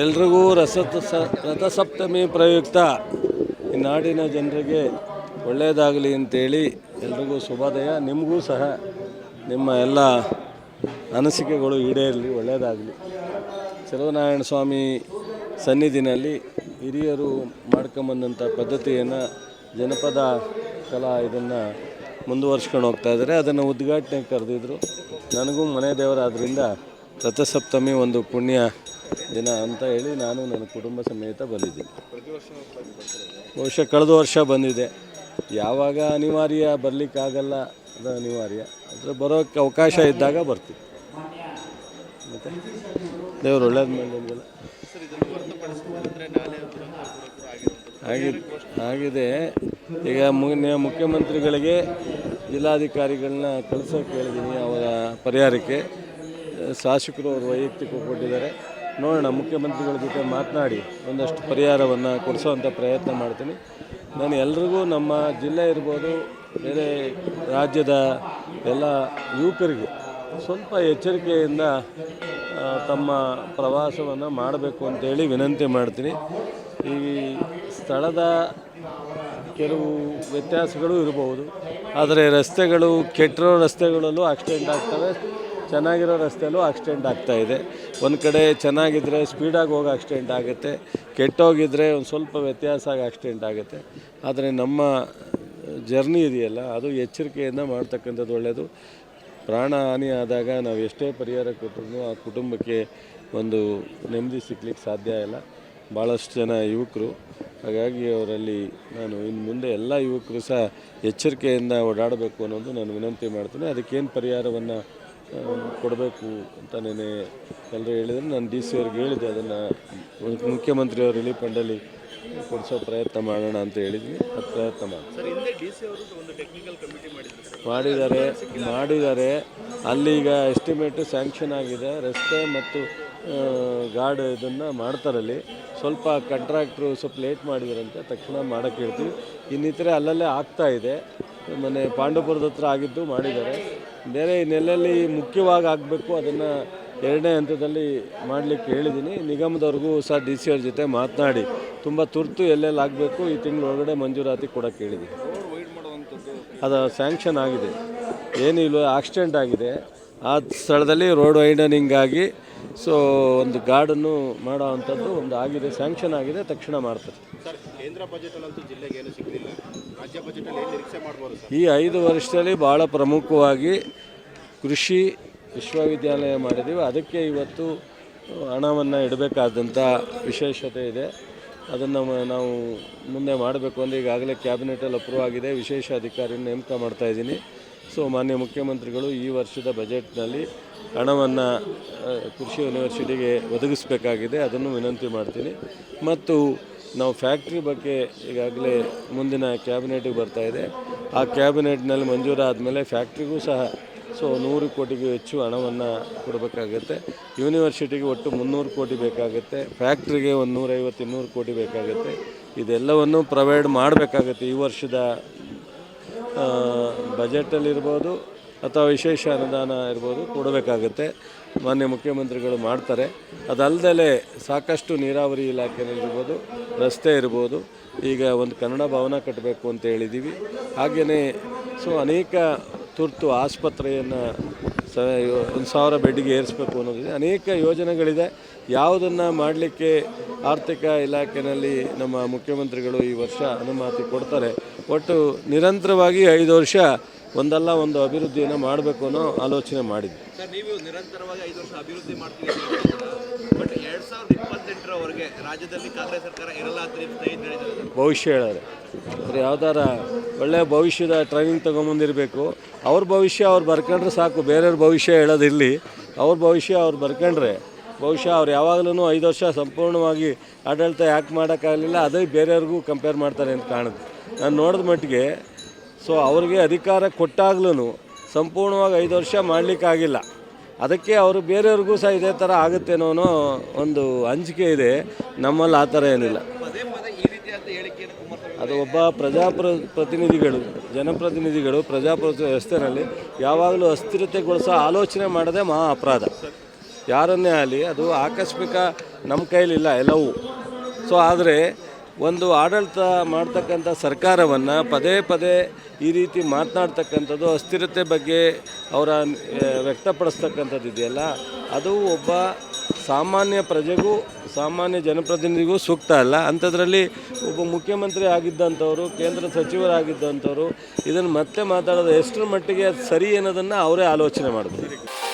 ಎಲ್ರಿಗೂ ರಸ ರಥಸಪ್ತಮಿ ಪ್ರಯುಕ್ತ. ಈ ನಾಡಿನ ಜನರಿಗೆ ಒಳ್ಳೆಯದಾಗಲಿ ಅಂತೇಳಿ ಎಲ್ರಿಗೂ ಶುಭೋದಯ. ನಿಮಗೂ ಸಹ ನಿಮ್ಮ ಎಲ್ಲ ಅನಿಸಿಕೆಗಳು ಈಡೇರಲಿ ಒಳ್ಳೆಯದಾಗಲಿ ಚಲುವನಾರಾಯಣ ಸ್ವಾಮಿ ಸನ್ನಿಧಿನಲ್ಲಿ ಹಿರಿಯರು ಮಾಡ್ಕೊಂಬಂದಂಥ ಪದ್ಧತಿಯನ್ನು ಜನಪದ ಕಲಾ ಇದನ್ನು ಮುಂದುವರ್ಸ್ಕೊಂಡು ಹೋಗ್ತಾ ಇದ್ದಾರೆ. ಅದನ್ನು ಉದ್ಘಾಟನೆ ಕರೆದಿದ್ರು. ನನಗೂ ಮನೆ ದೇವರಾದ್ರಿಂದ ರಥಸಪ್ತಮಿ ಒಂದು ಪುಣ್ಯ ದಿನ ಅಂತ ಹೇಳಿ ನಾನು ನನ್ನ ಕುಟುಂಬ ಸಮೇತ ಬಂದಿದ್ದೀನಿ. ಬಹುಶಃ ಕಳೆದ ವರ್ಷ ಬಂದಿದೆ. ಯಾವಾಗ ಅನಿವಾರ್ಯ ಬರಲಿಕ್ಕಾಗಲ್ಲ ಅದು ಅನಿವಾರ್ಯ. ಅದರ ಬರೋಕ್ಕೆ ಅವಕಾಶ ಇದ್ದಾಗ ಬರ್ತೀವಿ ಮತ್ತು? ದೇವ್ರು ಒಳ್ಳೇದು ಮಾಡಿ ನಿಮಗೆಲ್ಲ ಆಗಿದೆ ಆಗಿದೆ. ಈಗ ಮುಖ್ಯಮಂತ್ರಿಗಳಿಗೆ ಜಿಲ್ಲಾಧಿಕಾರಿಗಳನ್ನ ಕಳಿಸೋಕೆ ಹೇಳಿದ್ದೀನಿ ಅವರ ಪರಿಹಾರಕ್ಕೆ. ಶಾಸಕರು ಅವರು ವೈಯಕ್ತಿಕ ಕೊಟ್ಟಿದ್ದಾರೆ ನೋಡೋಣ. ಮುಖ್ಯಮಂತ್ರಿಗಳ ಜೊತೆ ಮಾತನಾಡಿ ಒಂದಷ್ಟು ಪರಿಹಾರವನ್ನು ಕೊಡಿಸೋವಂಥ ಪ್ರಯತ್ನ ಮಾಡ್ತೀನಿ. ನಾನು ಎಲ್ರಿಗೂ ನಮ್ಮ ಜಿಲ್ಲೆ ಇರ್ಬೋದು, ಬೇರೆ ರಾಜ್ಯದ ಎಲ್ಲ ಯುವಕರಿಗೆ ಸ್ವಲ್ಪ ಎಚ್ಚರಿಕೆಯಿಂದ ತಮ್ಮ ಪ್ರವಾಸವನ್ನು ಮಾಡಬೇಕು ಅಂತೇಳಿ ವಿನಂತಿ ಮಾಡ್ತೀನಿ. ಈ ಸ್ಥಳದ ಕೆಲವು ವ್ಯತ್ಯಾಸಗಳು ಇರಬಹುದು ಆದರೆ ರಸ್ತೆಗಳು, ಕೆಟ್ಟಿರೋ ರಸ್ತೆಗಳಲ್ಲೂ ಆಕ್ಸಿಡೆಂಟ್ ಆಗ್ತವೆ. ಚೆನ್ನಾಗಿರೋ ರಸ್ತೆಯಲ್ಲೂ ಆಕ್ಸಿಡೆಂಟ್ ಆಗ್ತಾ ಇದೆ. ಒಂದು ಕಡೆ ಚೆನ್ನಾಗಿದ್ದರೆ ಸ್ಪೀಡಾಗಿ ಹೋಗಿ ಆಕ್ಸಿಡೆಂಟ್ ಆಗುತ್ತೆ. ಕೆಟ್ಟೋಗಿದ್ದರೆ ಒಂದು ಸ್ವಲ್ಪ ವ್ಯತ್ಯಾಸ ಆಗಿ ಆಕ್ಸಿಡೆಂಟ್ ಆಗುತ್ತೆ. ಆದರೆ ನಮ್ಮ ಜರ್ನಿ ಇದೆಯಲ್ಲ, ಅದು ಎಚ್ಚರಿಕೆಯಿಂದ ಮಾಡ್ತಕ್ಕಂಥದ್ದು ಒಳ್ಳೆಯದು ಪ್ರಾಣ ಹಾನಿ ಆದಾಗ ನಾವು ಎಷ್ಟೇ ಪರಿಹಾರ ಕೊಟ್ಟರು ಆ ಕುಟುಂಬಕ್ಕೆ ಒಂದು ನೆಮ್ಮದಿ ಸಿಗ್ಲಿಕ್ಕೆ ಸಾಧ್ಯ ಇಲ್ಲ. ಭಾಳಷ್ಟು ಜನ ಯುವಕರು, ಹಾಗಾಗಿ ಅವರಲ್ಲಿ ನಾನು ಇನ್ನು ಮುಂದೆ ಎಲ್ಲ ಯುವಕರು ಸಹ ಎಚ್ಚರಿಕೆಯಿಂದ ಓಡಾಡಬೇಕು ಅನ್ನೋದು ನಾನು ವಿನಂತಿ ಮಾಡ್ತೀನಿ. ಅದಕ್ಕೇನು ಪರಿಹಾರವನ್ನು ಕೊಡಬೇಕು ಅಂತ ನೆನೆ ಎಲ್ಲರೂ ಹೇಳಿದ್ರು. ನಾನು ಡಿ ಸಿ ಅವ್ರಿಗೆ ಹೇಳಿದೆ ಅದನ್ನು ಮುಖ್ಯಮಂತ್ರಿಯವರು ರಿಲೀಫ್ ಫಂಡಲ್ಲಿ ಕೊಡಿಸೋ ಪ್ರಯತ್ನ ಮಾಡೋಣ ಅಂತ ಹೇಳಿದ್ವಿ. ಅದು ಪ್ರಯತ್ನ ಮಾಡಿ ಮಾಡಿದ್ದಾರೆ ಮಾಡಿದ್ದಾರೆ. ಅಲ್ಲಿ ಈಗ ಎಸ್ಟಿಮೇಟು ಸ್ಯಾಂಕ್ಷನ್ ಆಗಿದೆ. ರಸ್ತೆ ಮತ್ತು ಗಾರ್ಡ್ ಇದನ್ನು ಮಾಡ್ತಾರಲ್ಲಿ ಸ್ವಲ್ಪ ಕಾಂಟ್ರಾಕ್ಟ್ರು ಸ್ವಲ್ಪ ಲೇಟ್ ಮಾಡಿದಾರಂತೆ ತಕ್ಷಣ ಮಾಡೋಕ್ಕೆ ಹೇಳ್ತೀವಿ. ಇನ್ನಿತರೆ ಅಲ್ಲಲ್ಲೇ ಆಗ್ತಾ ಇದೆ. ಮನೆ ಪಾಂಡವಪುರದ ಹತ್ರ ಆಗಿದ್ದು ಮಾಡಿದ್ದಾರೆ. ಬೇರೆ ನೆಲೆಯಲ್ಲಿ ಮುಖ್ಯವಾಗಿ ಆಗಬೇಕು ಅದನ್ನು ಎರಡನೇ ಹಂತದಲ್ಲಿ ಮಾಡಲಿಕ್ಕೆ ಹೇಳಿದ್ದೀನಿ. ನಿಗಮದವ್ರಿಗೂ ಸಹ ಡಿ ಸಿ ಅವ್ರ ಜೊತೆ ಮಾತನಾಡಿ. ತುಂಬ ತುರ್ತು ಎಲ್ಲೆಲ್ಲಿ ಆಗಬೇಕು ಈ ತಿಂಗಳ ಒಳಗಡೆ ಮಂಜೂರಾತಿ ಕೊಡೋಕ್ಕೆ ಹೇಳಿದ್ದೀನಿ ಅದು ಸ್ಯಾಂಕ್ಷನ್ ಆಗಿದೆ. ಏನಿಲ್ಲ ಆಕ್ಸಿಡೆಂಟ್ ಆಗಿದೆ. ಆ ಸ್ಥಳದಲ್ಲಿ ರೋಡ್ ವೈಡನಿಂಗ್ ಆಗಿ ಸೊ ಒಂದು ಗಾರ್ಡನ್ನು ಮಾಡೋ ಅಂಥದ್ದು ಒಂದು ಆಗಿದೆ ಸ್ಯಾಂಕ್ಷನ್ ಆಗಿದೆ ತಕ್ಷಣ ಮಾಡ್ತಾರೆ. ಈ ಐದು ವರ್ಷದಲ್ಲಿ ಭಾಳ ಪ್ರಮುಖವಾಗಿ ಕೃಷಿ ವಿಶ್ವವಿದ್ಯಾಲಯ ಮಾಡಿದ್ದೀವಿ. ಅದಕ್ಕೆ ಇವತ್ತು ಹಣವನ್ನು ಇಡಬೇಕಾದಂಥ ವಿಶೇಷತೆ ಇದೆ. ಅದನ್ನು ನಾವು ಮುಂದೆ ಮಾಡಬೇಕು ಅಂದರೆ ಈಗಾಗಲೇ ಕ್ಯಾಬಿನೆಟಲ್ಲಿ ಅಪ್ರೂವ್ ಆಗಿದೆ. ವಿಶೇಷ ಅಧಿಕಾರಿನ ನೇಮಕ ಮಾಡ್ತಾ ಇದ್ದೀನಿ. ಸೊ ಮಾನ್ಯ ಮುಖ್ಯಮಂತ್ರಿಗಳು, ಈ ವರ್ಷದ ಬಜೆಟ್ನಲ್ಲಿ ಹಣವನ್ನು ಕೃಷಿ ಯೂನಿವರ್ಸಿಟಿಗೆ ಒದಗಿಸಬೇಕಾಗಿದೆ. ಅದನ್ನು ವಿನಂತಿ ಮಾಡ್ತೀನಿ. ಮತ್ತು ನಾವು ಫ್ಯಾಕ್ಟ್ರಿ ಬಗ್ಗೆ ಈಗಾಗಲೇ ಮುಂದಿನ ಕ್ಯಾಬಿನೆಟಿಗೆ ಇದೆ. ಆ ಕ್ಯಾಬಿನೆಟ್ನಲ್ಲಿ ಮಂಜೂರಾದ ಮೇಲೆ ಫ್ಯಾಕ್ಟ್ರಿಗೂ ಸಹ, ಸೊ ನೂರು ಕೋಟಿಗೂ ಹೆಚ್ಚು ಹಣವನ್ನು ಕೊಡಬೇಕಾಗುತ್ತೆ. ಯೂನಿವರ್ಸಿಟಿಗೆ ಒಟ್ಟು ಮುನ್ನೂರು ಕೋಟಿ ಬೇಕಾಗುತ್ತೆ. ಫ್ಯಾಕ್ಟ್ರಿಗೆ ಒಂದು ನೂರೈವತ್ತು, ಇನ್ನೂರು ಕೋಟಿ ಬೇಕಾಗುತ್ತೆ. ಇದೆಲ್ಲವನ್ನು ಪ್ರೊವೈಡ್ ಮಾಡಬೇಕಾಗತ್ತೆ ಈ ವರ್ಷದ ಬಜೆಟಲ್ಲಿರ್ಬೋದು ಅಥವಾ ವಿಶೇಷ ಅನುದಾನ ಇರ್ಬೋದು ಕೊಡಬೇಕಾಗುತ್ತೆ. ಮಾನ್ಯ ಮುಖ್ಯಮಂತ್ರಿಗಳು ಮಾಡ್ತಾರೆ. ಅದಲ್ಲದೆ ಸಾಕಷ್ಟು ನೀರಾವರಿ ಇಲಾಖೆಯಲ್ಲಿರ್ಬೋದು, ರಸ್ತೆ ಇರ್ಬೋದು, ಈಗ ಒಂದು ಕನ್ನಡ ಭವನ ಕಟ್ಟಬೇಕು ಅಂತ ಹೇಳಿದ್ದೀವಿ ಹಾಗೆಯೇ ಸೊ ಅನೇಕ ತುರ್ತು ಆಸ್ಪತ್ರೆಯನ್ನು ಸ, ಒಂದು ಸಾವಿರ ಬೆಡ್ಗೆ ಏರಿಸಬೇಕು ಅನ್ನೋದಿದೆ ಅನೇಕ ಯೋಜನೆಗಳಿದೆ. ಯಾವುದನ್ನು ಮಾಡಲಿಕ್ಕೆ ಆರ್ಥಿಕ ಇಲಾಖೆಯಲ್ಲಿ ನಮ್ಮ ಮುಖ್ಯಮಂತ್ರಿಗಳು ಈ ವರ್ಷ ಅನುಮತಿ ಕೊಡ್ತಾರೆ. ಒಟ್ಟು ನಿರಂತರವಾಗಿ ಐದು ವರ್ಷ ಒಂದಲ್ಲ ಒಂದು ಅಭಿವೃದ್ಧಿಯನ್ನು ಮಾಡಬೇಕು ಅನ್ನೋ ಆಲೋಚನೆ ಮಾಡಿದ್ವಿ. ಸರ್ ನೀವು ನಿರಂತರವಾಗಿ ಐದು ವರ್ಷ ಅಭಿವೃದ್ಧಿ ಮಾಡ್ತೀವಿ ಬಟ್ ಎರಡು ಸಾವಿರದ ಇಪ್ಪತ್ತೆಂಟರವರೆಗೆ ರಾಜ್ಯದಲ್ಲಿ ಕಾಂಗ್ರೆಸ್ ಸರ್ಕಾರ ಇರಲ್ಲ ಅಂತ ನಿಮ್ಮ ಸ್ನೇಹಿತರು ಭವಿಷ್ಯ ಹೇಳೋರೆ. ಅವ್ರು ಯಾವ್ದಾರ ಒಳ್ಳೆಯ ಭವಿಷ್ಯದ ಟ್ರೈನಿಂಗ್ ತೊಗೊಂಬಂದಿರಬೇಕು. ಅವ್ರ ಭವಿಷ್ಯ ಅವ್ರು ಬರ್ಕೊಂಡ್ರೆ ಸಾಕು. ಬೇರೆಯವ್ರ ಭವಿಷ್ಯ ಹೇಳೋದಿರಲಿ. ಅವ್ರ ಭವಿಷ್ಯ ಅವ್ರು ಬರ್ಕೊಂಡ್ರೆ ಬಹುಶಃ ಅವ್ರು ಯಾವಾಗಲೂ ಐದು ವರ್ಷ ಸಂಪೂರ್ಣವಾಗಿ ಆಡಳಿತ ಯಾಕೆ ಮಾಡೋಕ್ಕಾಗಲಿಲ್ಲ, ಅದೇ ಬೇರೆಯವ್ರಿಗೂ ಕಂಪೇರ್ ಮಾಡ್ತಾರೆ ಅಂತ ಕಾಣುತ್ತೆ. ನಾನು ನೋಡಿದ ಮಟ್ಟಿಗೆ ಸೊ ಅವ್ರಿಗೆ ಅಧಿಕಾರ ಕೊಟ್ಟಾಗ್ಲೂ ಸಂಪೂರ್ಣವಾಗಿ ಐದು ವರ್ಷ ಮಾಡಲಿಕ್ಕಾಗಿಲ್ಲ. ಅದಕ್ಕೆ ಅವರು ಬೇರೆಯವ್ರಿಗೂ ಸಹ ಇದೇ ಥರ ಆಗುತ್ತೇನೋ ಒಂದು ಅಂಜಿಕೆ ಇದೆ, ನಮ್ಮಲ್ಲಿ ಆ ಥರ ಏನಿಲ್ಲ. ಅದು ಒಬ್ಬ ಪ್ರಜಾಪ್ರ, ಪ್ರತಿನಿಧಿಗಳು, ಜನಪ್ರತಿನಿಧಿಗಳು ಪ್ರಜಾಪ್ರಭುತ್ವ ವ್ಯವಸ್ಥೆಯಲ್ಲಿ ಯಾವಾಗಲೂ ಅಸ್ಥಿರತೆಗೊಳಿಸೋ ಆಲೋಚನೆ ಮಾಡೋದೇ ಮಹಾ ಅಪರಾಧ. ಯಾರನ್ನೇ ಆಗಲಿ, ಅದು ಆಕಸ್ಮಿಕ ನಮ್ಮ ಕೈಲಿಲ್ಲ, ಎಲ್ಲವೂ. ಸೊ ಆದರೆ ಒಂದು ಆಡಳಿತ ಮಾಡ್ತಕ್ಕಂಥ ಸರ್ಕಾರವನ್ನು ಪದೇ ಪದೇ ಈ ರೀತಿ ಮಾತನಾಡ್ತಕ್ಕಂಥದ್ದು, ಅಸ್ಥಿರತೆ ಬಗ್ಗೆ ಅವರ ವ್ಯಕ್ತಪಡಿಸ್ತಕ್ಕಂಥದ್ದು ಇದೆಯಲ್ಲ, ಅದು ಒಬ್ಬ ಸಾಮಾನ್ಯ ಪ್ರಜೆಗೂ, ಸಾಮಾನ್ಯ ಜನಪ್ರತಿನಿಧಿಗೂ ಸೂಕ್ತ ಅಲ್ಲ. ಅಂಥದ್ರಲ್ಲಿ ಒಬ್ಬ ಮುಖ್ಯಮಂತ್ರಿ ಆಗಿದ್ದಂಥವರು, ಕೇಂದ್ರ ಸಚಿವರಾಗಿದ್ದಂಥವರು, ಇದನ್ನು ಮತ್ತೆ ಮಾತಾಡೋದು ಎಷ್ಟರ ಮಟ್ಟಿಗೆ ಅದು ಸರಿ ಅನ್ನೋದನ್ನು ಅವರೇ ಆಲೋಚನೆ ಮಾಡಬೇಕು